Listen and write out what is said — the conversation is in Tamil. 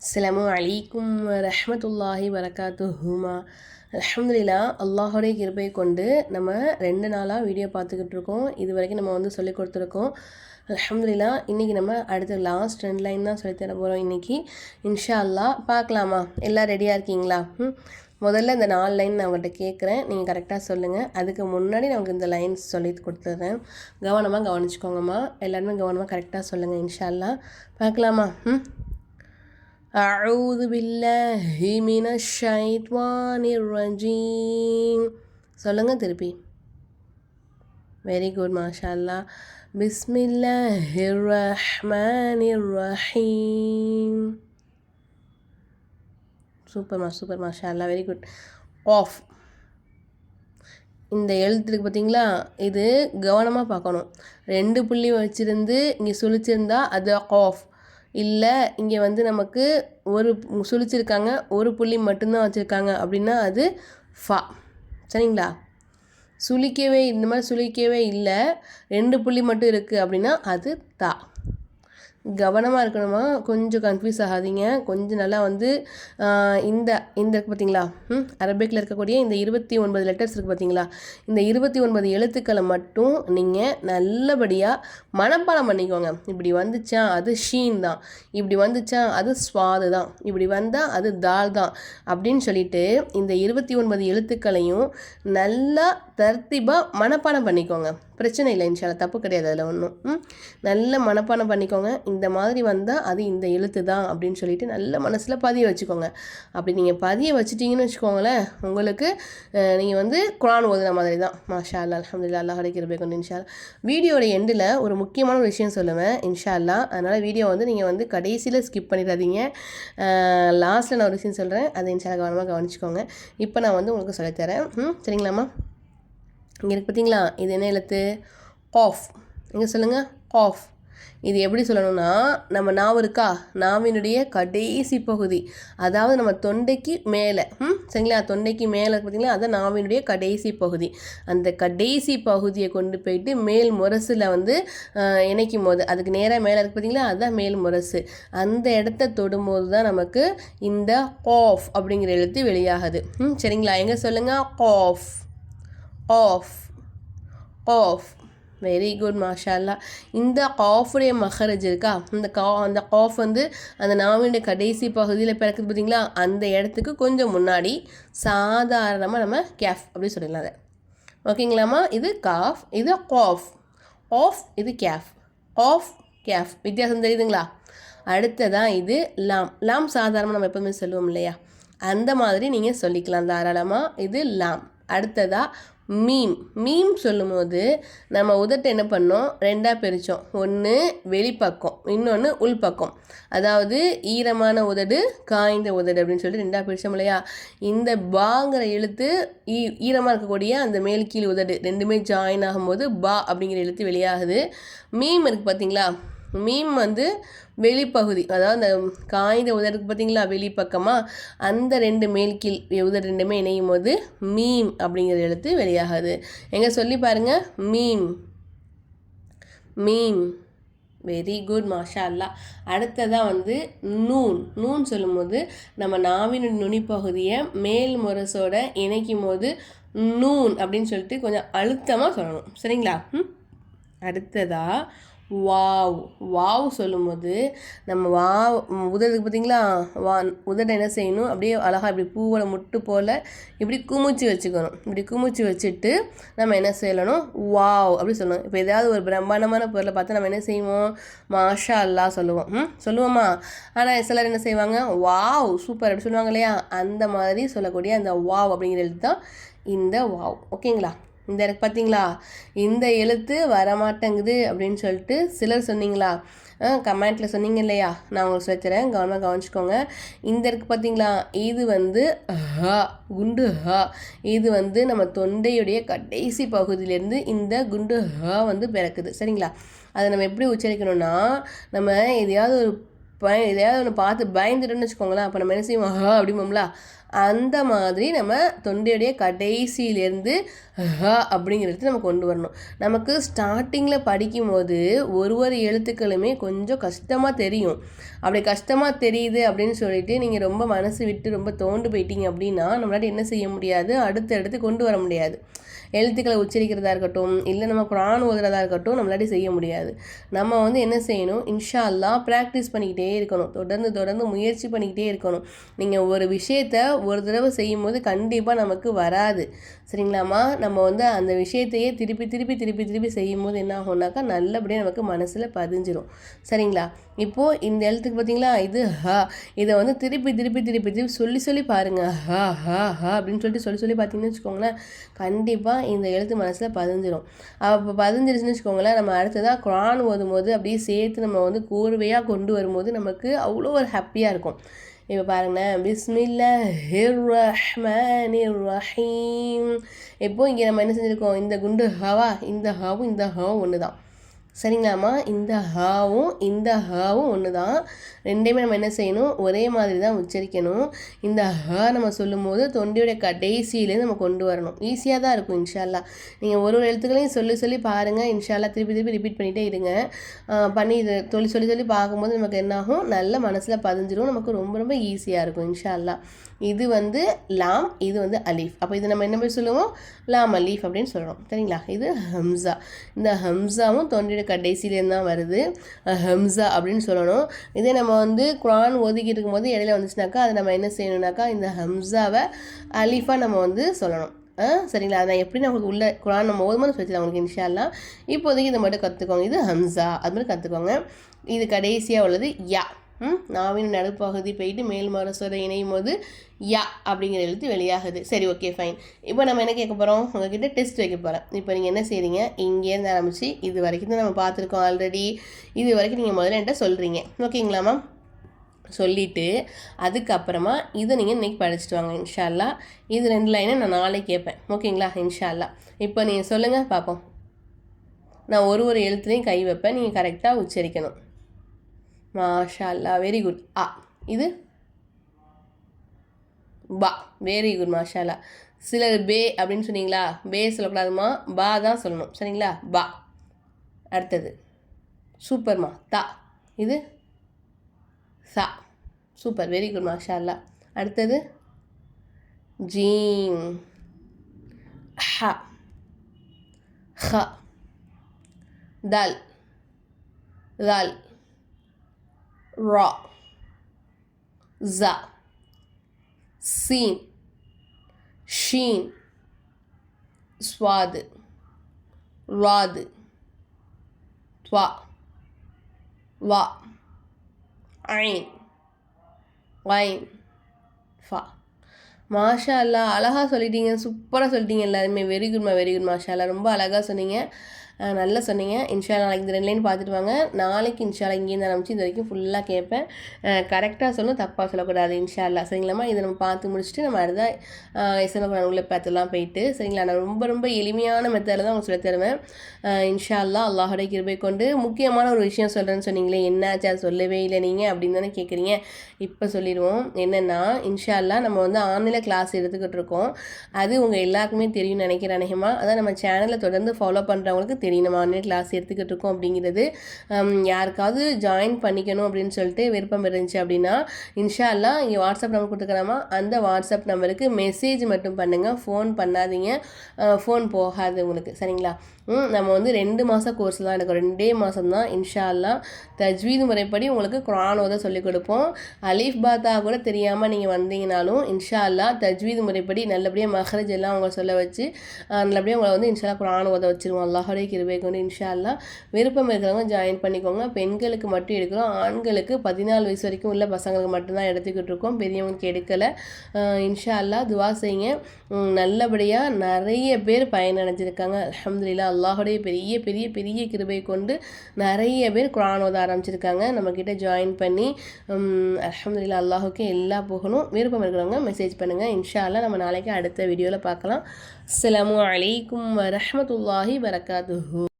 அஸ்ஸலாமு அலைக்கும் ரஹ்மத்துல்லாஹி வரகாத்துஹுமா அலமதுல்லா அல்லாஹோடைய கிருப்பை கொண்டு நம்ம ரெண்டு நாளாக வீடியோ பார்த்துக்கிட்டு இருக்கோம் இது வரைக்கும் நம்ம வந்து சொல்லி கொடுத்துருக்கோம் அலமதுல்லா இன்றைக்கி நம்ம அடுத்த லாஸ்ட் ரெண்டு லைன் தான் சொல்லித் தர போகிறோம் இன்றைக்கி இன்ஷா அல்லாஹ் பார்க்கலாமா எல்லாம் ரெடியாக இருக்கீங்களா ம் முதல்ல இந்த நாலு லைன் நான் அவங்கள்ட்ட கேட்குறேன் நீங்கள் கரெக்டாக சொல்லுங்கள் அதுக்கு முன்னாடி நான் உங்களுக்கு இந்த லைன்ஸ் சொல்லி கொடுத்துட்றேன் கவனமாக கவனிச்சுக்கோங்கம்மா எல்லாருமே கவனமாக கரெக்டாக சொல்லுங்கள் இன்ஷா அல்லா பார்க்கலாமா ம் أعوذ بالله من الشيطان الرجيم சொல்லுங்க திருப்பி வெரி குட் மாஷா அல்லா பிஸ்மில்லாஹிர் ரஹ்மானிர் ரஹீம் சூப்பர்மா சூப்பர் மாஷா அல்லா வெரி குட் ஆஃப் இந்த எழுத்து இருக்கு பார்த்தீங்களா இது கவனமாக பார்க்கணும் ரெண்டு புள்ளி வச்சுருந்து இங்கே சுழிச்சிருந்தா அது ஆஃப் இல்லை இங்கே வந்து நமக்கு ஒரு சுழிச்சிருக்காங்க ஒரு புள்ளி மட்டும்தான் வச்சுருக்காங்க அப்படின்னா அது ஃபா. சரிங்களா? சுழிக்கவே இந்த மாதிரி சுழிக்கவே இல்லை ரெண்டு புள்ளி மட்டும் இருக்குது அப்படின்னா அது தா. கவனமாக இருக்கணுமா? கொஞ்சம் கன்ஃபியூஸ் ஆகாதீங்க. கொஞ்சம் நல்லா வந்து இந்த இந்த பார்த்தீங்களா ம் அரபிக்கில் இருக்கக்கூடிய இந்த இருபத்தி ஒன்பது லெட்டர்ஸ் இருக்குது பார்த்தீங்களா இந்த இருபத்தி ஒன்பது எழுத்துக்களை மட்டும் நீங்கள் நல்லபடியாக மனப்பாடம் பண்ணிக்கோங்க. இப்படி வந்துச்சா அது ஷீன் தான். இப்படி வந்துச்சா அது ஸ்வாது தான். இப்படி வந்தால் அது தால் தான். அப்படின்னு சொல்லிட்டு இந்த இருபத்தி ஒன்பது எழுத்துக்களையும் நல்லா தர்த்திபாக மனப்பாடம் பண்ணிக்கோங்க. பிரச்சனை இல்லை இன்ஷால தப்பு கிடையாது அதில் ஒன்றும் நல்ல மனப்பாடம் பண்ணிக்கோங்க. இந்த மாதிரி வந்தால் அது இந்த எழுத்து தான் அப்படின்னு சொல்லிட்டு நல்ல மனசில் பதிய வச்சுக்கோங்க. அப்படி நீங்கள் பதிய வச்சுட்டிங்கன்னு வச்சுக்கோங்களேன் உங்களுக்கு நீங்கள் வந்து குரான் ஓதுன மாதிரி தான். மாஷா அல்லா அலமதுல்லா அல்லா கிடைக்கிறப்பே கொண்டு இன்ஷா வீடியோட எண்டில் ஒரு முக்கியமான ஒரு விஷயம் சொல்லுவேன் இன்ஷா அல்லா அதனால் வீடியோ வந்து நீங்கள் வந்து கடைசியில் ஸ்கிப் பண்ணிடாதீங்க. லாஸ்ட்டில் நான் ஒரு விஷயம் சொல்கிறேன் அதை இன்ஷா கவனமாக கவனிச்சிக்கோங்க. இப்போ நான் வந்து உங்களுக்கு சொல்லித்தரேன் ம் சரிங்களாம்மா? இங்கே இருக்குது பார்த்தீங்களா இது என்ன எழுத்து? ஆஃப் இங்கே சொல்லுங்கள் ஆஃப் இது எப்படி சொல்லணும்னா நம்ம நாவு இருக்கா? நாவினுடைய கடைசி பகுதி. அதாவது நம்ம தொண்டைக்கு மேலே. ம்? சரிங்களா? தொண்டைக்கு மேலே பார்த்தீங்களா அதான் நாவினுடைய கடைசி பகுதி. அந்த கடைசி பகுதியை கொண்டு போயிட்டு மேல் முரசில் வந்து இணைக்கும் போது அதுக்கு நேராக மேலே இருக்கு பார்த்தீங்களா அதுதான் மேல் முரசு. அந்த இடத்த தொடும்போது தான் நமக்கு இந்த ஆஃப் அப்படிங்கிற எழுத்து வெளியாகுது. ம்? சரிங்களா? எங்கே சொல்லுங்கள் ஆஃப் ஆஃப் ஆஃப் வெரி குட் மாஷால்லா இந்த காஃபுடைய மஹரஜ் இருக்கா? இந்த கா அந்த காஃப் வந்து அந்த நாவினுடைய கடைசி பகுதியில் பிறக்குது பார்த்தீங்களா அந்த இடத்துக்கு கொஞ்சம் முன்னாடி சாதாரணமாக நம்ம கேஃப் அப்படின்னு சொல்லிடலாம் அதை. ஓகேங்களாம்மா? இது காஃப் இது காஃப். ஆஃப் இது கேஃப். ஆஃப் கேஃப். வித்தியாசம் தெரியுதுங்களா? அடுத்ததான் இது லாம். லாம் சாதாரணமாக நம்ம எப்போவுமே சொல்லுவோம் இல்லையா? அந்த மாதிரி நீங்கள் சொல்லிக்கலாம் தாராளமாக இது லாம். அடுத்ததாக மீம். மீம் சொல்லும்போது நம்ம உதட்டை என்ன பண்ணோம்? ரெண்டாக பிரித்தோம் ஒன்று வெளிப்பக்கம் இன்னொன்று உள்பக்கம். அதாவது ஈரமான உதடு காய்ந்த உதடு அப்படின்னு சொல்லிட்டு ரெண்டாக பிரித்தோம் இல்லையா? இந்த பாங்கிற எழுத்து ஈ ஈரமாக இருக்கக்கூடிய அந்த மேல் கீழ் உதடு ரெண்டுமே ஜாயின் ஆகும்போது பா அப்படிங்கிற எழுத்து வெளியாகுது. மீம் இருக்குது பார்த்தீங்களா? மீம் வந்து வெளிப்பகுதி அதாவது அந்த காய்ந்த உதருக்கு பார்த்தீங்களா வெளிப்பக்கமாக அந்த ரெண்டு மேல் கீழ் உதர் ரெண்டுமே இணையும் போது மீம் அப்படிங்கிற எழுத்து வெளியாகுது. எங்கே சொல்லி பாருங்கள் மீம் மீம் வெரி குட் மாஷா அல்லா அடுத்ததாக வந்து நூன் நூன் சொல்லும்போது நம்ம நாவினுடைய நுனிப்பகுதியை மேல் முரசோட இணைக்கும் போது நூன் அப்படின்னு சொல்லிட்டு கொஞ்சம் அழுத்தமாக சொல்லணும். சரிங்களா? அடுத்ததாக வாவ். வாவ் சொல்லும்போது நம்ம வாவ் உதடுக்கு பார்த்தீங்களா? வா உதட என்ன செய்யணும்? அப்படியே அழகாக இப்படி பூவோட முட்டு போல் இப்படி குமிச்சு வச்சுக்கணும். இப்படி குமிச்சு வச்சுட்டு நம்ம என்ன செய்யணும்? வாவ் அப்படி சொல்லணும். இப்போ ஏதாவது ஒரு பிரம்மாண்டமான பொருளை பார்த்து நம்ம என்ன செய்வோம்? மாஷா அல்லா சொல்லுவோம். ம் சொல்லுவோமா? ஆனால் சிலர் என்ன செய்வாங்க? வாவ் சூப்பர் அப்படி சொல்லுவாங்க இல்லையா? அந்த மாதிரி சொல்லக்கூடிய அந்த வாவ் அப்படிங்கிற எழுத்து தான் இந்த வாவ். ஓகேங்களா? இந்த எனக்கு பார்த்தீங்களா இந்த எழுத்து வரமாட்டேங்குது அப்படின்னு சொல்லிட்டு சிலர் சொன்னீங்களா? கமெண்ட்டில் சொன்னீங்க இல்லையா? நான் உங்களுக்கு வச்சுறேன் கவனமாக கவனிச்சிக்கோங்க. இந்த இருக்குது பார்த்தீங்களா இது வந்து ஹா குண்டு ஹா. இது வந்து நம்ம தொண்டையுடைய கடைசி பகுதியிலேருந்து இந்த குண்டு ஹா வந்து பிறக்குது. சரிங்களா? அதை நம்ம எப்படி உச்சரிக்கணும்னா நம்ம எதையாவது ஒரு பய எதையாவது ஒன்று பார்த்து பயந்துட்டோன்னு வச்சுக்கோங்களேன். அப்போ நம்ம என்ன செய்வோம்? ஹா அப்படிமோம்ல அந்த மாதிரி நம்ம தொண்டையுடைய கடைசியிலேருந்து ஹ அப்படிங்கிறது நம்ம கொண்டு வரணும். நமக்கு ஸ்டார்டிங்கில் படிக்கும்போது ஒரு ஒரு எழுத்துக்களுமே கொஞ்சம் கஷ்டமாக தெரியும். அப்படி கஷ்டமாக தெரியுது அப்படின்னு சொல்லிட்டு நீங்கள் ரொம்ப மனசு விட்டு ரொம்ப தோண்டு போயிட்டீங்க அப்படின்னா நம்மளால என்ன செய்ய முடியாது? அடுத்து அடுத்து கொண்டு வர முடியாது. எழுத்துக்களை உச்சரிக்கிறதா இருக்கட்டும் இல்லை நம்ம குரான் ஓதுறதா இருக்கட்டும் நம்மளாட்டி செய்ய முடியாது. நம்ம வந்து என்ன செய்யணும்? இன்ஷா அல்லா ப்ராக்டிஸ் பண்ணிக்கிட்டே இருக்கணும். தொடர்ந்து தொடர்ந்து முயற்சி பண்ணிக்கிட்டே இருக்கணும். நீங்கள் ஒரு விஷயத்த ஒரு தடவை செய்யும் போது கண்டிப்பாக நமக்கு வராது. சரிங்களாம்மா? நம்ம வந்து அந்த விஷயத்தையே திருப்பி திருப்பி திருப்பி திருப்பி செய்யும் போது என்ன ஆகும்னாக்கா நல்லபடியாக நமக்கு மனசில் பதிஞ்சிரும். சரிங்களா? இப்போது இந்த எழுத்துக்கு பார்த்தீங்களா இது ஹா. இதை வந்து திருப்பி திருப்பி திருப்பி திருப்பி சொல்லி சொல்லி பாருங்கள் ஹா ஹா ஹா அப்படின்னு சொல்லிட்டு சொல்லி சொல்லி பார்த்தீங்கன்னு வச்சுக்கோங்களேன். கண்டிப்பாக இந்த எழுத்து மனசில் பதிஞ்சிடும் அப்போ பதிஞ்சிருச்சுன்னு வச்சுக்கோங்களேன் நம்ம அடுத்ததாக குரான் ஓதும் போது அப்படியே சேர்த்து நம்ம வந்து கூர்வையாக கொண்டு வரும்போது நமக்கு அவ்வளோ ஒரு ஹாப்பியாக இருக்கும். இப்போ பாருங்களேன் பிஸ்மில்லா ரஹீம் எப்போ இங்கே நம்ம என்ன செஞ்சுருக்கோம்? இந்த குண்டு ஹவா இந்த ஹாவும் இந்த ஹாவும் ஒன்று தான் சரிங்களாம்மா? இந்த ஹாவும் இந்த ஹாவும் ஒன்று தான் ரெண்டையுமே நம்ம என்ன செய்யணும்? ஒரே மாதிரி தான் உச்சரிக்கணும். இந்த ஹா நம்ம சொல்லும்போது தொண்டையோட கடைசியிலேருந்து நம்ம கொண்டு வரணும். ஈஸியாக தான் இருக்கும் இன்ஷால்லா. நீங்கள் ஒரு ஒரு எழுத்துக்களையும் சொல்லி சொல்லி பாருங்கள் இன்ஷால்லா திருப்பி திருப்பி ரிப்பீட் பண்ணிகிட்டே இருங்க. பண்ணி இது சொல்லி சொல்லி சொல்லி பார்க்கும்போது நமக்கு என்னாகும்? நல்ல மனசில் பதிஞ்சிரும். நமக்கு ரொம்ப ரொம்ப ஈஸியாக இருக்கும் இன்ஷால்லா. இது வந்து லாம் இது வந்து அலீஃப். அப்போ இது நம்ம என்ன போய் சொல்லுவோம்? லாம் அலீஃப் அப்படின்னு சொல்கிறோம் சரிங்களா? இது ஹம்சா. இந்த ஹம்சாவும் தொண்டிட கடைசியிலேருந்து தான் வருது. ஹம்சா அப்படின்னு சொல்லணும். இதே நம்ம வந்து குரான் ஒதுக்கிட்டு இருக்கும்போது இடையில வந்துச்சுனாக்கா அதை நம்ம என்ன செய்யணும்னாக்கா இந்த ஹம்சாவை அலீஃபாக நம்ம வந்து சொல்லணும். சரிங்களா? நான் எப்படி நம்மளுக்கு உள்ள குரான் நம்ம ஓதும்போது சொல்லி உங்களுக்கு இன்ஷால்லாம் இப்போதைக்கு இதை மட்டும் கற்றுக்கோங்க இது ஹம்சா. அது மாதிரி கற்றுக்கோங்க இது கடைசியாக உள்ளது யா. நாவின் நடுப்பகுதி போயிட்டு மேல் மரசோட இணையும் போது யா அப்படிங்கிற எழுத்து வெளியாகுது. சரி ஓகே ஃபைன் இப்போ நம்ம என்ன கேட்க போகிறோம் உங்ககிட்ட டெஸ்ட் வைக்க போகிறேன் இப்போ நீங்கள் என்ன செய்கிறீங்க இங்கேருந்து ஆரம்பித்து இது வரைக்கும் தான் நம்ம பார்த்துருக்கோம் ஆல்ரெடி இது வரைக்கும் நீங்கள் முதல்ல என்கிட்ட சொல்கிறீங்க ஓகேங்களாம்மா சொல்லிவிட்டு அதுக்கப்புறமா இதை நீங்கள் இன்றைக்கி படிச்சுட்டு வாங்க இன்ஷால்லா. இது ரெண்டு லைனை நான் நாளைக்கு கேட்பேன். ஓகேங்களா இன்ஷால்லா. இப்போ நீங்கள் சொல்லுங்கள் பார்ப்போம் நான் ஒரு ஒரு எழுத்துலையும் கை வைப்பேன். நீங்கள் கரெக்டாக உச்சரிக்கணும். மாஷா வெரி குட் ஆ இது? பா வெரி குட் மாஷாலா சிலர் பே அப்படின்னு சொன்னீங்களா? பே சொல்லக்கூடாதுமா? பா தான் சொல்லணும். சரிங்களா? பா. அடுத்தது. சூப்பர்மா. தா. இது? சா. சூப்பர். வெரி குட் மாஷாலா அடுத்தது? ஜீம். ஹ. ஹ. தால். தால். Ra za சீன் ஷீன் swad ராது twa wa ஐன் வைன் ஃபா. மாஷா அல்லா அழகாக சொல்லிட்டீங்க சூப்பராக சொல்லிட்டீங்க எல்லாருமே. வெரி குட்மா வெரி குட் மாஷா அல்லா ரொம்ப அழகாக சொன்னீங்க. நல்லா சொன்னீங்க. இன்ஷா நாளைக்கு இந்த ரெண்டு லைன் பார்த்துட்டு வாங்க. நாளைக்கு இன்ஷாலா இங்கேருந்து ஆரம்பிச்சு இது வரைக்கும் ஃபுல்லாக கேட்பேன். கரெக்டாக சொல்லணும் தப்பாக சொல்லக்கூடாது இன்ஷால்லா. சரிங்களாம்மா? இதை நம்ம பார்த்து முடிச்சுட்டு நம்ம அடுத்த இசனகுரான் உள்ள பேத்தெல்லாம் போயிட்டு. சரிங்களா? நான் ரொம்ப ரொம்ப எளிமையான மெத்தடில் தான் உங்களுக்கு சொல்லி தருவேன். இன்ஷால்லா அல்லாஹுடைய கிருபை கொண்டு முக்கியமான ஒரு விஷயம் சொல்கிறேன்னு சொன்னீங்களே என்னாச்சா? சொல்லவே இல்லை நீங்கள் அப்படின்னு தானே கேட்குறீங்க இப்போ சொல்லிடுவோம். என்னென்னா இன்ஷால்லா நம்ம வந்து ஆன்லைனில் கிளாஸ் எடுத்துக்கிட்டு இருக்கோம். அது உங்கள் எல்லாருக்குமே தெரியும்னு நினைக்கிறேன் அநேகமாக அதான் நம்ம சேனலை தொடர்ந்து ஃபாலோ பண்ணுறவங்களுக்கு சரி நம்ம ஆன்லைன் கிளாஸ் எடுத்துக்கிட்டு இருக்கோம் அப்படிங்கிறது யாருக்காவது ஜாயின் பண்ணிக்கணும் அப்படின்னு சொல்லிட்டு விருப்பம் இருந்துச்சு அப்படின்னா இன்ஷா அல்லா இங்கே வாட்ஸ்அப் நம்பர் கொடுத்துக்கலாமா? அந்த வாட்ஸ்அப் நம்பருக்கு மெசேஜ் மட்டும் பண்ணுங்கள் ஃபோன் பண்ணாதீங்க. ஃபோன் போகாது உங்களுக்கு. சரிங்களா? நம்ம வந்து ரெண்டு மாதம் கோர்ஸ் தான் எனக்கு ரெண்டே மாதம் தான் இன்ஷா தஜ்வீது முறைப்படி உங்களுக்கு குரான் ஓத சொல்லிக் கொடுப்போம். அலீஃப் பாத்தா கூட தெரியாமல் நீங்கள் வந்தீங்கனாலும் இன்ஷா அல்லா தஜ்வீது முறைப்படி நல்லபடியாக மஹரஜ் எல்லாம் உங்களை சொல்ல வச்சு நல்லபடியாக உங்களை வந்து இன்ஷால்லா குரான் ஓத வச்சுருவோம். அல்லாஹோடைய கிருபை கொண்டு இன்ஷா அல்லா விருப்பம் இருக்கிறவங்க ஜாயின் பண்ணிக்கோங்க. பெண்களுக்கு மட்டும் எடுக்கிறோம். ஆண்களுக்கு பதினாலு வயசு வரைக்கும் உள்ள பசங்களுக்கு மட்டும்தான் எடுத்துக்கிட்டு இருக்கோம். பெரியவங்களுக்கு எடுக்கலை. இன்ஷா அல்லா துவா செய்யுங்க. நல்லபடியாக நிறைய பேர் பயனடைஞ்சிருக்காங்க. அலமதுல்லா அல்லாஹுடைய பெரிய பெரிய பெரிய கிருபை கொண்டு நிறைய பேர் குரான் ஓத ஆரம்பிச்சிருக்காங்க. நம்மக்கிட்ட ஜாயின் பண்ணி அலமதுல்லா அல்லாஹுக்கு எல்லா போகணும் விருப்பம் இருக்கிறவங்க மெசேஜ் பண்ணுங்கள் இன்ஷால்லா நம்ம நாளைக்கு அடுத்த வீடியோவில் பார்க்கலாம். அஸ்லாம் வலைக்கம் வரமத்துல்லாஹி வரகாத்து